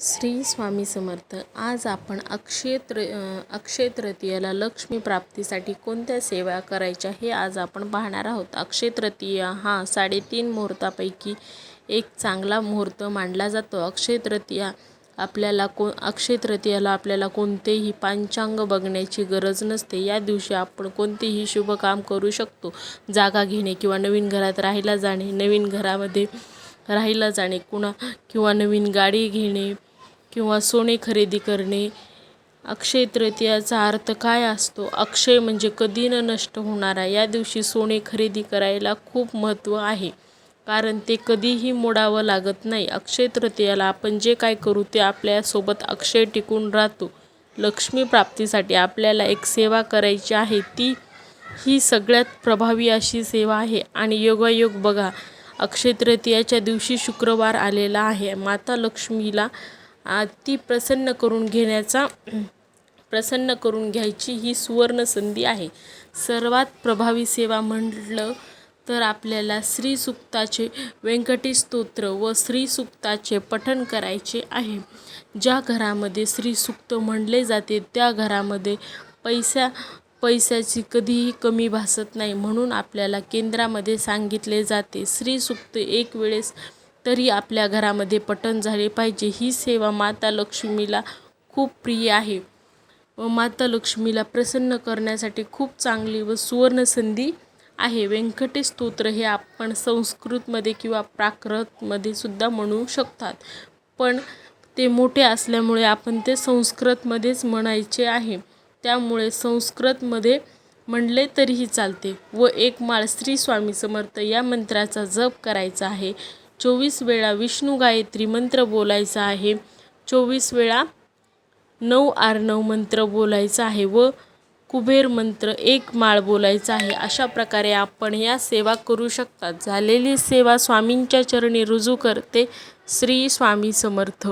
श्री स्वामी समर्थ आज आपण अक्षय त्र अक्षय तृतीयेला लक्ष्मी प्राप्तीसाठी कोणत्या सेवा करायच्या हे आज आपण पाहणार आहोत. अक्षय तृतीया हा साडेतीन मुहूर्तापैकी एक चांगला मुहूर्त मानला जातो. अक्षय तृतीया आपल्याला को अक्षय तृतीयाला आपल्याला कोणतेही पांचांग बघण्याची गरज नसते. या दिवशी आपण कोणतेही शुभ काम करू शकतो. जागा घेणे किंवा नवीन घरात राहायला जाणे नवीन घरामध्ये राहायला जाणे कुणा किंवा नवीन गाडी घेणे किंवा सोने खरेदी करणे अक्षय तृतीयाचा अर्थ काय असतो? अक्षय म्हणजे कधी न नष्ट होणारा या दिवशी सोने खरेदी करायला खूप महत्त्व आहे. कारण ते कधीही मोडावं लागत नाही. अक्षय तृतीयाला आपण जे काय करू ते आपल्यासोबत अक्षय टिकून राहतो. लक्ष्मी प्राप्तीसाठी आपल्याला एक सेवा करायची आहे. ती ही सगळ्यात प्रभावी अशी सेवा आहे. आणि योगायोग बघा अक्षय तृतीयाच्या दिवशी शुक्रवार आलेला आहे. माता लक्ष्मीला ती प्रसन्न करून घेण्याचा प्रसन्न करून घ्यायची ही सुवर्ण संधी आहे. सर्वात प्रभावी सेवा म्हटलं तर आपल्याला श्रीसुक्ताचे व्यंकटी स्तोत्र व श्रीसुक्ताचे पठण करायचे आहे. ज्या घरामध्ये श्रीसुक्त म्हणले जाते त्या घरामध्ये पैसा पैशाची कधीही कमी भासत नाही म्हणून आपल्याला केंद्रामध्ये सांगितले जाते. श्रीसुक्त एक वेळेस तरी आपल्या घरामध्ये पटण झाले पाहिजे. ही सेवा माता लक्ष्मीला खूप प्रिय आहे. व माता लक्ष्मीला प्रसन्न करण्यासाठी खूप चांगली व सुवर्ण संधी आहे. व्यंकटेश स्तोत्र हे आपण संस्कृतमध्ये किंवा प्राकृतमध्ये सुद्धा म्हणू शकतात. पण ते मोठे असल्यामुळे आपण ते संस्कृतमध्येच म्हणायचे आहे. त्यामुळे संस्कृतमध्ये म्हणले तरीही चालते. व एक माळ श्री स्वामी समर्थ या मंत्राचा जप करायचा आहे. चोवीस वेळा विष्णू गायत्री मंत्र बोलायचा आहे. चोवीस वेळा नऊ आर्णव मंत्र बोलायचा आहे व कुबेर मंत्र एक माळ बोलायचा आहे. अशा प्रकारे आपण या सेवा करू शकतात झालेली सेवा स्वामींच्या चरणी रुजू करते. श्री स्वामी समर्थ.